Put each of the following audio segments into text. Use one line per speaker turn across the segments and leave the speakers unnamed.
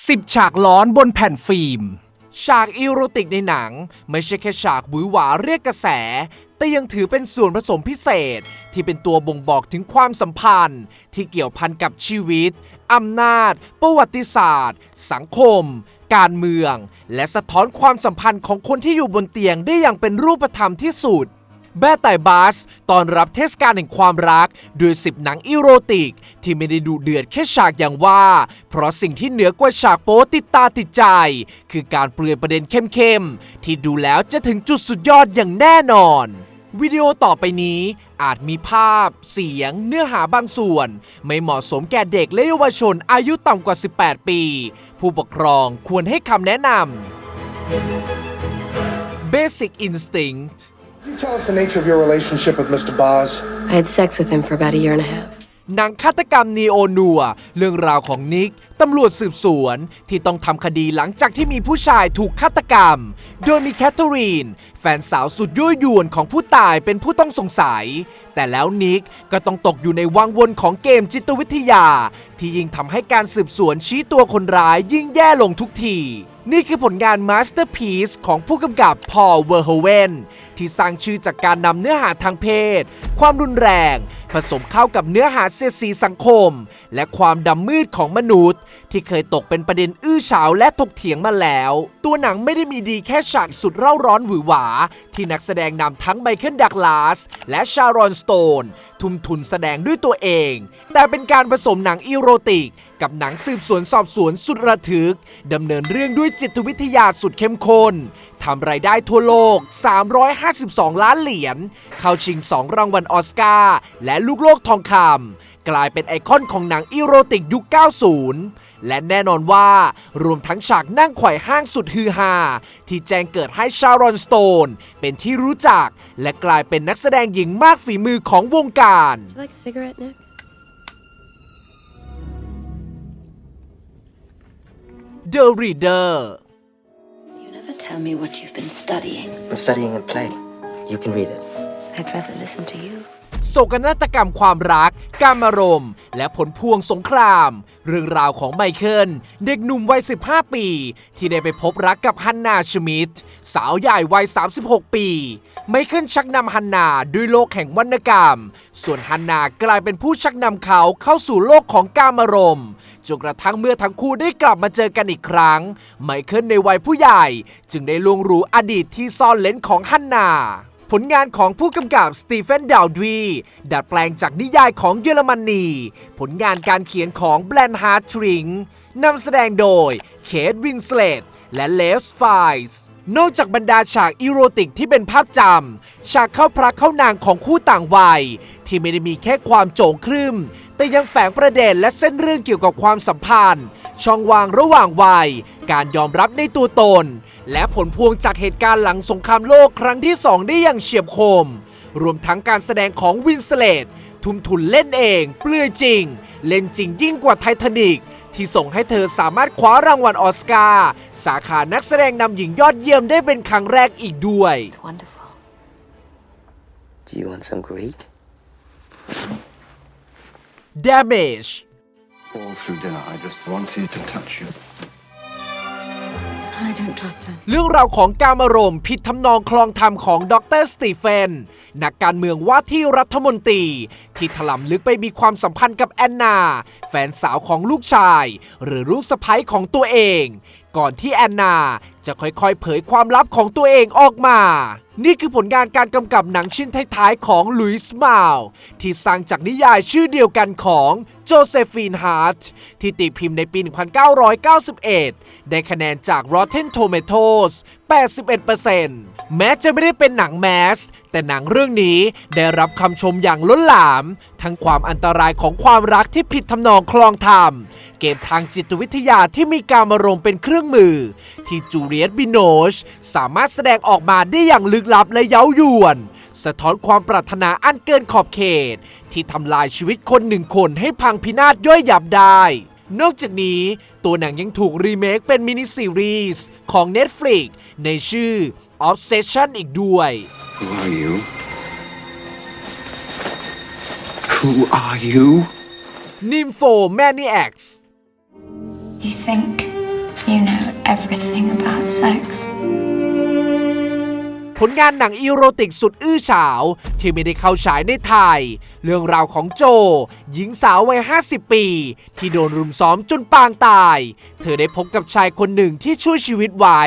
10 ฉากร้อนบนแผ่นฟิล์ม
ฉากอีโรติกในหนัง ไม่ใช่แค่ฉากหวือหวาเรียกกระแส แต่ยังถือเป็นส่วนผสมพิเศษ ที่เป็นตัวบ่งบอกถึงความสัมพันธ์ ที่เกี่ยวพันกับชีวิตอำนาจ ประวัติศาสตร์ สังคม การเมือง และสะท้อนความสัมพันธ์ของคนที่อยู่บนเตียงได้อย่างเป็นรูปธรรมที่สุด แบ้ไต่บัสตอนรับเทศกาลแห่งความรักด้วยสิบหนังอีโรติก ที่ไม่ได้ดูเดือดแค่ฉากอย่างว่า เพราะสิ่งที่เหนือกว่าฉากโป๊ติดตาติดใจ คือการเปลือยประเด็นเข้มๆ ที่ดูแล้วจะถึงจุดสุดยอดอย่างแน่นอน วิดีโอต่อไปนี้อาจมีภาพ เสียง เนื้อหาบางส่วน ไม่เหมาะสมแก่เด็กและเยาวชนอายุต่ำกว่า 18 ปี ผู้ปกครองควรให้คำแนะนำ Basic Instinct
you tell us the nature of your relationship with Mr. Boz?
I had sex with him for about a year and a half.
หนังฆาตกรรมนีโอนัว เรื่องราวของนิก ตำรวจสืบสวน ที่ต้องทำคดีหลังจากที่มีผู้ชายถูกฆาตกรรม โดยมีแคทเธอรีน แฟนสาวสุดยั่วยวนของผู้ตายเป็นผู้ต้องสงสัย แต่แล้วนิกก็ต้องตกอยู่ในวังวนของเกมจิตวิทยา ที่ยิ่งทำให้การสืบสวนชี้ตัวคนร้ายยิ่งแย่ลงทุกที นี่คือผลงานมาสเตอร์พีซของผู้กำกับพอลเวอร์โฮเวนที่สร้างชื่อจากการนำเนื้อหาทางเพศ ความรุนแรง ผสมเข้ากับเนื้อหาเสียดสีสังคม และความดำมืดของมนุษย์ ที่เคยตกเป็นประเด็นอื้อฉาวและถกเถียงมาแล้ว ตัวหนังไม่ได้มีดีแค่ฉากสุดเร่าร้อนหวือหวา ที่นักแสดงนำทั้งไมเคิลดักลาส และชารอนสโตน ทุ่มทุนแสดงด้วยตัวเอง แต่เป็นการผสมหนังอีโรติก กับหนังสืบสวนสอบสวนสุดระทึกดำเนินเรื่องด้วยจิตวิทยาสุดเข้มข้นทำรายได้ทั่วโลก352 ล้านเหรียญ เข้าชิง 2 รางวัลออสการ์และลูกโลกทองคำกลายเป็นไอคอนของหนังอีโรติกยุค 90 และแน่นอนว่ารวมทั้งฉากนั่งไขว่ห้างสุดฮือฮาที่แจ้งเกิดให้ชารอนสโตน เป็นที่รู้จัก และกลายเป็นนักแสดงหญิงมากฝีมือของวงการ
Would you like a cigarette, Nick?
The Reader
You never tell me what you've been studying.
I'm studying a play. You can read it.
I'd rather listen to you.
โศกนาฏกรรมความรัก การอารมณ์ และผลพวงสงคราม เรื่องราวของไมเคิล เด็กหนุ่มวัย 15 ปี ที่ได้ไปพบรักกับฮันนาชมิดสาวใหญ่วัย 36 ปี ไมเคิลชักนำฮันนาด้วยโลกแห่งวรรณกรรม ส่วนฮันนากลายเป็นผู้ชักนำเขาเข้าสู่โลกของการอารมณ์จนกระทั่งเมื่อทั้งคู่ได้กลับมาเจอกันอีกครั้ง ไมเคิลในวัยผู้ใหญ่ จึงได้ลวงรู้อดีตที่ซ่อนเล้นของฮันนา ผลงานของผู้กำกับสตีเฟนดาวดีดัดแปลงจากนิยายของเยอรมนี ผลงานการเขียนของแบรนฮาร์ทริงนำแสดงโดยเคทวินสเลตและเลฟสไฟส์นอกจากบรรดาฉากอีโรติกที่เป็นภาพจำ ฉากเข้าพระเข้านางของคู่ต่างวัย ที่ไม่ได้มีแค่ความโจงครึมแต่ยังแฝงประเด็นและเส้นเรื่องเกี่ยวกับความสัมพันธ์ ช่องว่างระหว่างวัย การยอมรับในตัวตน และผลพวงจากเหตุการณ์หลังสงครามโลกครั้งที่ 2 ได้อย่างเฉียบคม รวมทั้งการแสดงของวินสเลตทุ่มทุนเล่นเอง เปลือยจริง เล่นจริงยิ่งกว่าไททานิกที่ส่งให้เธอสามารถคว้ารางวัลออสการ์สาขานักแสดงนำหญิงยอดเยี่ยมได้เป็นครั้งแรกอีกด้วย
It's wonderful.
Do you want some Greek?
Damage
All through dinner, I just wanted to touch you.
เรื่องราวของการมารมผิดทำนองคลองธรรมของดรสตีเฟน นักการเมืองว่าที่รัฐมนตรี ที่ถล่ำลึกไปมีความสัมพันธ์กับแอนนา แฟนสาวของลูกชาย หรือลูกสะใภ้ของตัวเอง ก่อนที่แอนนา จะค่อยๆ เผยความลับของตัวเองออกมา นี่คือผลงานการกำกับหนังชิ้นท้ายๆ ของลุยส์มาลที่สร้างจากนิยายชื่อเดียวกันของโจเซฟีนฮาร์ทที่ตีพิมพ์ในปี 1991 ได้คะแนนจาก Rotten Tomatoes 81%แม้จะไม่ได้เป็นหนังแมส แต่หนังเรื่องนี้ได้รับคำชมอย่างล้นหลาม ทั้งความอันตรายของความรักที่ผิดทำนองคลองธรรม เกมทางจิตวิทยาที่มีการมารมณ์เป็นเครื่องมือ ที่จูเลียตบิโนช สามารถแสดงออกมาได้อย่างลึกลับและเย้ายวน สะท้อนความปรารถนาอันเกินขอบเขต ที่ทำลายชีวิตคนหนึ่งคนให้พังพินาศย่อยยับได้นอกจากนี้ตัวหนังยังถูกรีเมคเป็นมินิซีรีส์ของ Netflix ในชื่อ Obsession อีกด้วย
Who are you? Who are you?
Nymphomaniacs
You think You know everything about sex.
ผลงานหนังอีโรติกสุดอื้อฉาว ที่ไม่ได้เข้าฉายในไทย เรื่องราวของโจ หญิงสาววัย 50 ปี ที่โดนรุมซ้อมจนปางตาย เธอได้พบกับชายคนหนึ่งที่ช่วยชีวิตไว้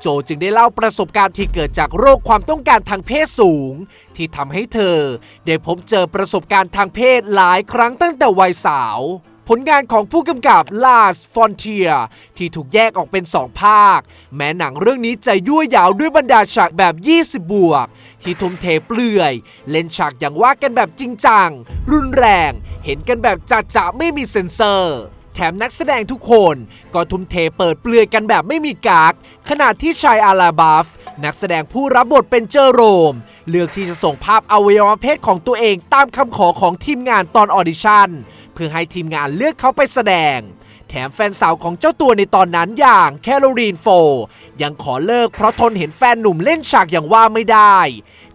โจจึงได้เล่าประสบการณ์ที่เกิดจากโรคความต้องการทางเพศสูง ที่ทำให้เธอ ได้พบเจอประสบการณ์ทางเพศหลายครั้งตั้งแต่วัยสาว ผลงานของผู้กำกับ Lars Frontier ที่ถูกแยกออกเป็น 2 ภาค แม้หนังเรื่องนี้จะยั่วยาวด้วยบรรดาฉากแบบ 20 บวก ที่ทุ่มเทเปลือย เล่นฉากอย่างว่ากันแบบจริงจัง รุนแรง เห็นกันแบบจัดจะไม่มีเซ็นเซอร์ แถมนักแสดงทุกคนก็ทุ่มเทเปิดเปลือยกันแบบไม่มีกากขณะที่ชายอาราบัฟนักแสดงผู้รับบทเป็นเจอโรม เลือกที่จะส่งภาพอวัยวะเพศของตัวเองตามคำขอของทีมงานตอนออดิชั่น เพื่อให้ทีมงานเลือกเขาไปแสดง แถมแฟนสาวของเจ้าตัวในตอนนั้นอย่างแคโรลีนโฟ ยังขอเลิกเพราะทนเห็นแฟนหนุ่มเล่นฉากอย่างว่าไม่ได้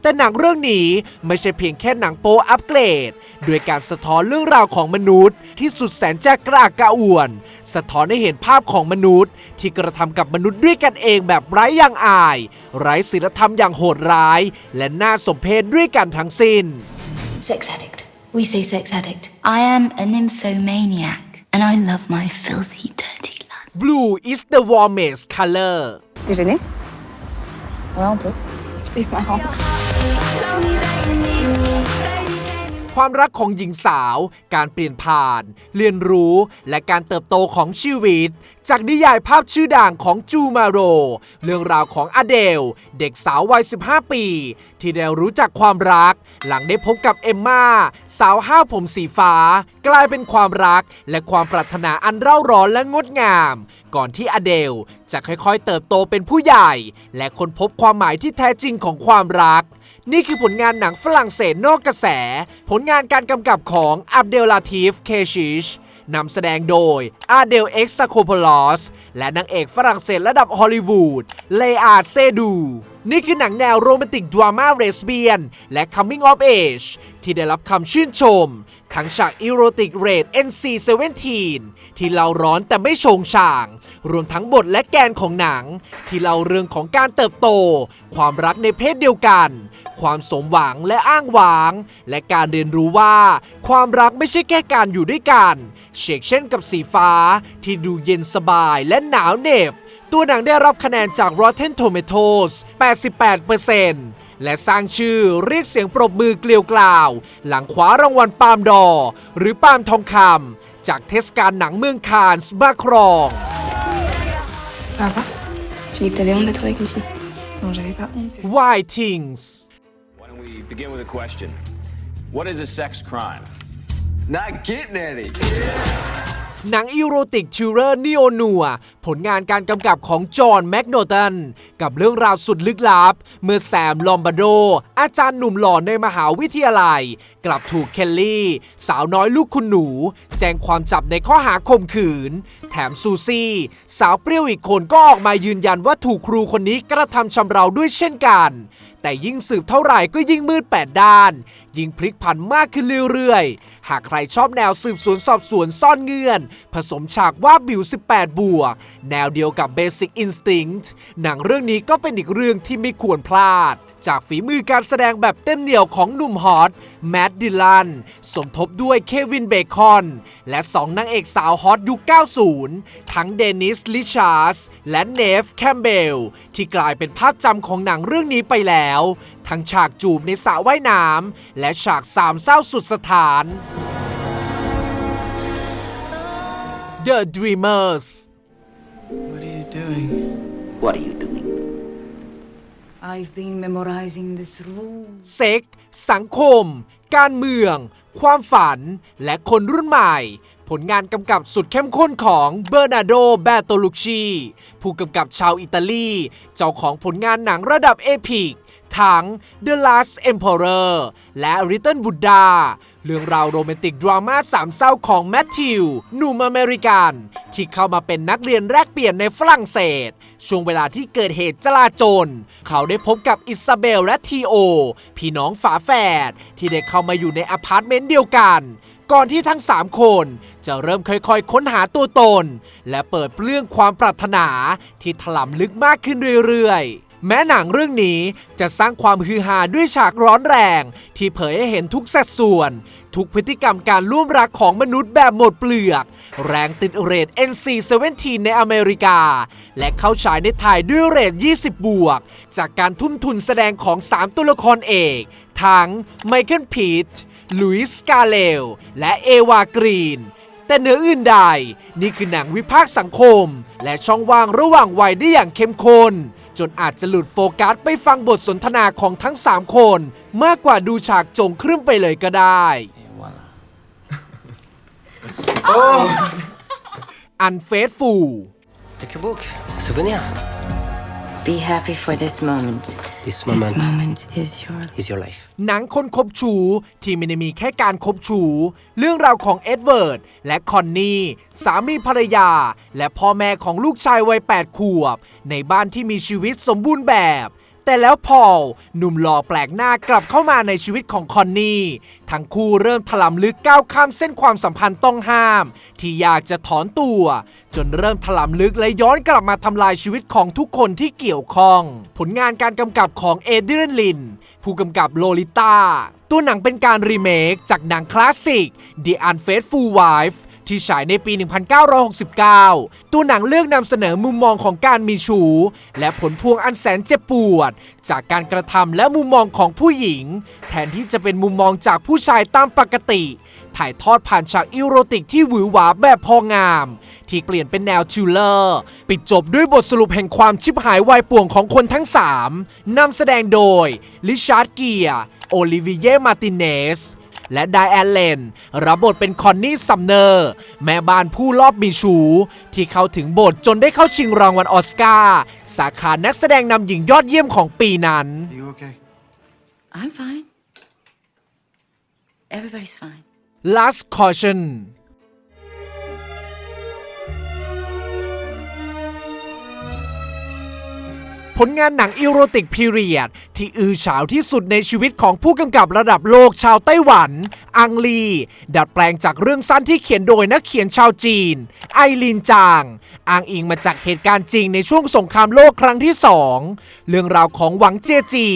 แต่หนังเรื่องนี้ไม่ใช่เพียงแค่หนังโป๊อัปเกรดด้วยการสะท้อนเรื่องราวของมนุษย์ ที่สุดแสนจะกระอักกระอ่วน สะท้อนให้เห็นภาพของมนุษย์ ที่กระทำกับมนุษย์ด้วยกันเองแบบไร้ยางอาย ไร้ศีลธรรมอย่างโหดร้าย และน่าสมเพชด้วยกันทั้งสิ้น
Sex addict. We say sex addict.
I am a nymphomaniac, and I love my filthy, dirty lads.
Blue is the warmest color
Déjeuner Ouais, on peut. C'est marrant.
ความรักของหญิงสาว การเปลี่ยนผ่าน เรียนรู้ และการเติบโตของชีวิต จากนิยายภาพชื่อด่างของจูมาโร เรื่องราวของอเดล เด็กสาววัย 15 ปี ที่ได้รู้จักความรัก หลังได้พบกับเอมมาสาวห้าผมสีฟ้า กลายเป็นความรัก และความปรารถนาอันเร่าร้อนและงดงาม ก่อนที่อเดลจะค่อยๆ เติบโตเป็นผู้ใหญ่ และค้นพบความหมายที่แท้จริงของความรัก นี่คือผลงานหนังฝรั่งเศสนอกกระแส ผลงานการกำกับของอับเดลลาทีฟ เคชิชนำแสดงโดยอาเดลเอ็กซ์ซาโคโพลอสและนางเอกฝรั่งเศสระดับฮอลลีวูด เลอาเซดู นี่คือหนังแนวโรแมนติกดราม่าเรสเบียน และ Coming of Age ที่ได้รับคำชื่นชม ทั้งฉากอีโรติกเรท NC-17 ที่เล่าร้อนแต่ไม่โชงช่าง รวมทั้งบทและแกนของหนัง ที่เล่าเรื่องของการเติบโต ความรักในเพศเดียวกัน ความสมหวังและอ้างว้าง และการเรียนรู้ว่า ความรักไม่ใช่แค่การอยู่ด้วยกันเชกเช่นกับสีฟ้า ที่ดูเย็นสบายและหนาวเหน็บ ตัวหนังได้รับคะแนนจาก Rotten Tomatoes 88% และสร้างชื่อเรียกเสียงปรบมือเกลียวกล่าว หลังคว้ารางวัลปาล์มดอร์หรือปาล์มทองคำจากเทศกาลหนังเมืองคานส์มาครอง
Ça va J'ai dit que t'avais honte d'être avec une fille. Non, j'avais pas honte. c'est-
Why Things
Why don't we begin with a question? What is a sex crime?
Not getting any.
หนังอีโรติกชิลเลอร์นิโอนัว ผลงานการกำกับของจอห์นแมคโนตัน กับเรื่องราวสุดลึกลับ เมื่อแซมลอมบาโด อาจารย์หนุ่มหล่อในมหาวิทยาลัย กลับถูกเคลลี่ สาวน้อยลูกคุณหนู แจ้งความจับในข้อหาข่มขืน แถมซูซี่ สาวเปรี้ยวอีกคนก็ออกมายืนยันว่าถูกครูคนนี้กระทำชำเราด้วยเช่นกัน แต่ยิ่งสืบเท่าไหร่ก็ยิ่งมืดแปดด้าน ยิ่งพลิกผันมากขึ้นเรื่อยๆ หากใครชอบแนวสืบสวนสอบสวนซ่อนเงื่อน ผสมฉากว่าบิว 18 บวกแนวเดียวกับ Basic Instinct หนังเรื่องนี้ก็เป็นอีกเรื่องที่ไม่ควรพลาด จากฝีมือการแสดงแบบเต็มเหนี่ยวของหนุ่มฮอตแมดดิลัน สมทบด้วยเควินเบคอน และสองนางเอกสาวฮอตยุค 90 ทั้งเดนิส ลิชาร์ส และเนฟ แคมเบล ที่กลายเป็นภาพจำของหนังเรื่องนี้ไปแล้ว ทั้งฉากจูบในสระว่ายน้ำและฉากสามเศร้าสุดสถาน The Dreamers
What are you doing?
What are you doing?
I've been memorizing this rule.
เซ็กสังคม การเมือง ความฝัน และคนรุ่นใหม่ ผลงานกำกับสุดเข้มข้นของเบอร์นาโด แบโตลุกชี ผู้กำกับชาวอิตาลี เจ้าของผลงานหนังระดับเอพิกทั้ง The Last Emperor และ Little Buddha เรื่องราวโรแมนติกดราม่าสามเศร้าของแมทธิวหนุ่มอเมริกัน ที่เข้ามาเป็นนักเรียนแรกเปลี่ยนในฝรั่งเศส ช่วงเวลาที่เกิดเหตุจลาจล เขาได้พบกับอิซาเบลและทีโอ พี่น้องฝาแฝดที่ได้เข้ามาอยู่ในอพาร์ตเมนต์เดียวกัน ก่อนที่ทั้ง 3 คนจะเริ่มค่อยๆ ค้นหาตัวตน และเปิดเรื่องความปรารถนาที่ถล่ำลึกมากขึ้นเรื่อยๆ แม้หนังเรื่องนี้จะสร้างความฮือฮาด้วยฉากร้อนแรง ที่เผยให้เห็นทุกสัดส่วน ทุกพฤติกรรมการร่วมรักของมนุษย์แบบหมดเปลือก แรงติดเรท NC-17 ในอเมริกา และเข้าฉายในไทยด้วยเรท 20 บวก จากการทุ่มทุนแสดงของ 3 ตัวละครเอก ทั้งไมเคิลพีทลุยส์กาเลลและเอวากรีน แต่เหนืออื่นใด นี่คือหนังวิพากษ์สังคม และช่องว่างระหว่างวัยได้อย่างเข้มข้น จนอาจจะหลุดโฟกัสไปฟังบทสนทนาของทั้ง 3 คน มากกว่าดูฉากจงครึ่มไปเลยก็ได้อันเฟสฟู
Take your book. Souvenir.
Be happy for this moment.
This moment
moment is your
is your life.
หนังคนคบชูที่ไม่ได้มีแค่การคบชู เรื่องราวของเอ็ดเวิร์ดและคอนนี่สามีภรรยา และพ่อแม่ของลูกชายวัย8ขวบ ในบ้านที่มีชีวิตสมบูรณ์แบบ แต่แล้วพอลหนุ่มหล่อแปลกหน้ากลับเข้ามาในชีวิตของคอนนี่ทั้งคู่เริ่มถลำลึกก้าวข้ามเส้นความสัมพันธ์ต้องห้าม ที่อยากจะถอนตัว จนเริ่มถลำลึกและย้อนกลับมาทำลายชีวิตของทุกคนที่เกี่ยวข้อง ผลงานการกำกับของเอเดรียนลิน ผู้กำกับโลลิต้าตัวหนังเป็นการรีเมคจากหนังคลาสสิก The Unfaithful Wife ที่ฉายในปี 1969 ตัวหนังเลือกนำเสนอมุมมองของการมีชู้และผลพวงอันแสนเจ็บปวด จากการกระทำและมุมมองของผู้หญิง แทนที่จะเป็นมุมมองจากผู้ชายตามปกติ ถ่ายทอดผ่านฉากอีโรติกที่หวือหวาแบบพองาม ที่เปลี่ยนเป็นแนวทิวเลอร์ ปิดจบด้วยบทสรุปแห่งความชิบหายวายป่วงของคนทั้ง 3นำแสดงโดยลิชาร์ดเกียร์โอลิวิเยมาติเนส และไดแอนเลนรับบทเป็นคอนนี่ซัมเนอร์ แม่บ้านผู้รอบมีชู ที่เข้าถึงบทจนได้เข้าชิงรางวัลออสการ์สาขานักแสดงนำหญิงยอดเยี่ยมของปีนั้น
Are you okay?
I'm fine. Everybody's fine.
Last Caution ผลงานหนังอีโรติกพีเรียด ที่อือฉาวที่สุดในชีวิตของผู้กำกับระดับโลกชาวไต้หวัน อังลี ดัดแปลงจากเรื่องสั้นที่เขียนโดยนักเขียนชาวจีน ไอลินจางอ้างอิงมาจากเหตุการณ์จริงในช่วงสงครามโลกครั้งที่สองเรื่องราวของหวังเจียจี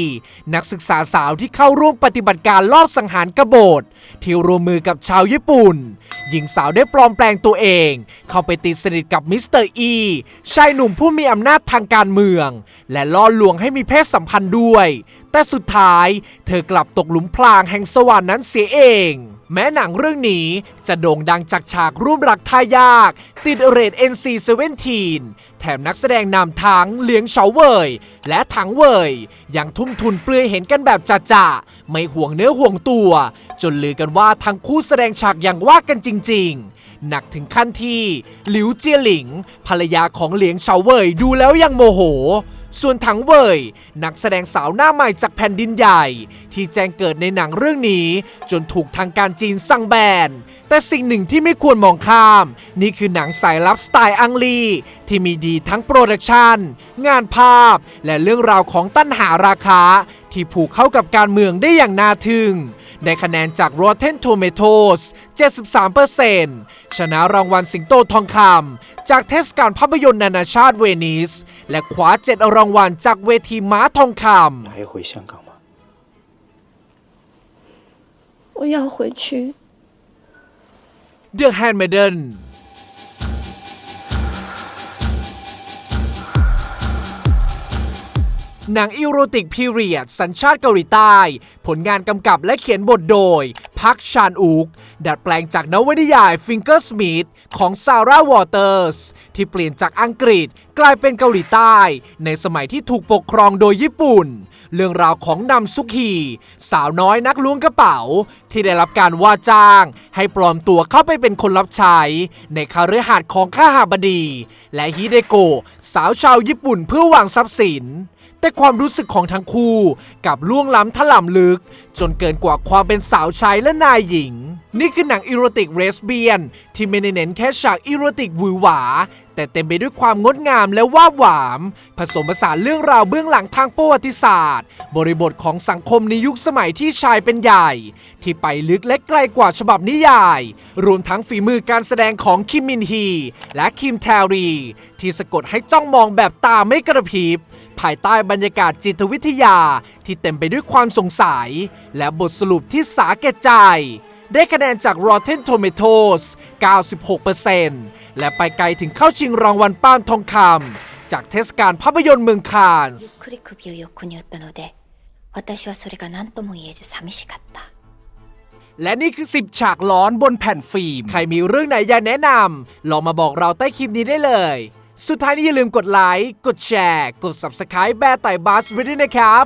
นักศึกษาสาวที่เข้าร่วมปฏิบัติการลอบสังหารกบฏที่ร่วมมือกับชาวญี่ปุ่น หญิงสาวได้ปลอมแปลงตัวเอง เข้าไปติดสนิทกับมิสเตอร์อีชายหนุ่มผู้มีอำนาจทางการเมืองและล่อลวงให้มีเพศสัมพันธ์ด้วย แต่สุดท้ายเธอกลับตกหลุมพรางแห่งสวรรค์นั้นเสียเอง แม้หนังเรื่องนี้จะโด่งดังจากฉากร่วมรักทายาก ติดเรท NC-17 แถมนักแสดงนำทั้งเหลียงเฉาเว่ยและถังเว่ยยังทุ่มทุนเปลือยเห็นกันแบบจ่าๆไม่ห่วงเนื้อห่วงตัว จนลือกันว่าทั้งคู่แสดงฉากอย่างว่ากันจริง ๆหนักถึงขั้นที่ หลิวเจียหลิง ภรรยาของเหลียงเฉาเว่ยดูแล้วยังโมโห ส่วนถังเว่ยนักแสดงสาวหน้าใหม่จากแผ่นดินใหญ่ ที่แจ้งเกิดในหนังเรื่องนี้ จนถูกทางการจีนสั่งแบน แต่สิ่งหนึ่งที่ไม่ควรมองข้าม นี่คือหนังสายลับสไตล์อังลี ที่มีดีทั้งโปรดักชันงานภาพ และเรื่องราวของตั้นหาราคา ที่ผูกเข้ากับการเมืองได้อย่างน่าทึ่ง ได้คะแนนจาก Rotten Tomatoes 73%ชนะรางวัลสิงโตทองคำจากเทศกาลภาพยนตร์นานาชาติเวนิส และคว้า7รางวัลจากเวทีม้าทองคำ
还回香港吗？
我要回去。
The Handmaiden หนังอีโรติกพีเรียดสัญชาติเกาหลีใต้ ผลงานกำกับและเขียนบทโดย พักชานอุก ดัดแปลงจากนวนิยาย Finger Smith ของซาร่าวอเตอร์ส ที่เปลี่ยนจากอังกฤษกลายเป็นเกาหลีใต้ ในสมัยที่ถูกปกครองโดยญี่ปุ่น เรื่องราวของนำซุกฮีสาวน้อยนักล้วงกระเป๋า ที่ได้รับการว่าจ้าง ให้ปลอมตัวเข้าไปเป็นคนรับใช้ ในคาฤหาสน์ของข้าหาบดี และฮิเดโกะสาวชาวญี่ปุ่นเพื่อหวังทรัพย์สิน แต่ความรู้สึกของทั้งคู่กับล่วงล้ำถล่ำลึก จนเกินกว่าความเป็นสาวชายและนายหญิง นี่คือหนังอีโรติกเรสเบียน ที่ไม่ได้เน้นแค่ฉากอีโรติกหวือหวา แต่เต็มไปด้วยความงดงามและว่าหวาม ผสมผสานเรื่องราวเบื้องหลังทางประวัติศาสตร์ บริบทของสังคมในยุคสมัยที่ชายเป็นใหญ่ ที่ไปลึกและไกลกว่าฉบับนิยาย รวมทั้งฝีมือการแสดงของคิมมินฮีและคิมแทรี ที่สะกดให้จ้องมองแบบตาไม่กระพริบ ภายใต้บรรยากาศจิตวิทยาที่เต็มไปด้วยความสงสัย และบทสรุปที่สาแก่ใจ ได้คะแนนจาก Rotten Tomatoes 96%และไปไกลถึงเข้าชิงรางวัลป้ามทองคำจากเทศกาลภาพยนตร์เมืองคานส์และนี่คือ
10 ฉากล้อนบนแผ่นฟิล์ม
ใครมีเรื่องไหนอยากแนะนำลองมาบอกเราใต้คลิปนี้ได้เลย สุดท้ายนี้อย่าลืมกดไลค์ กดแชร์ กด Subscribe แบร์ไต่บัสไว้ด้วยนะครับ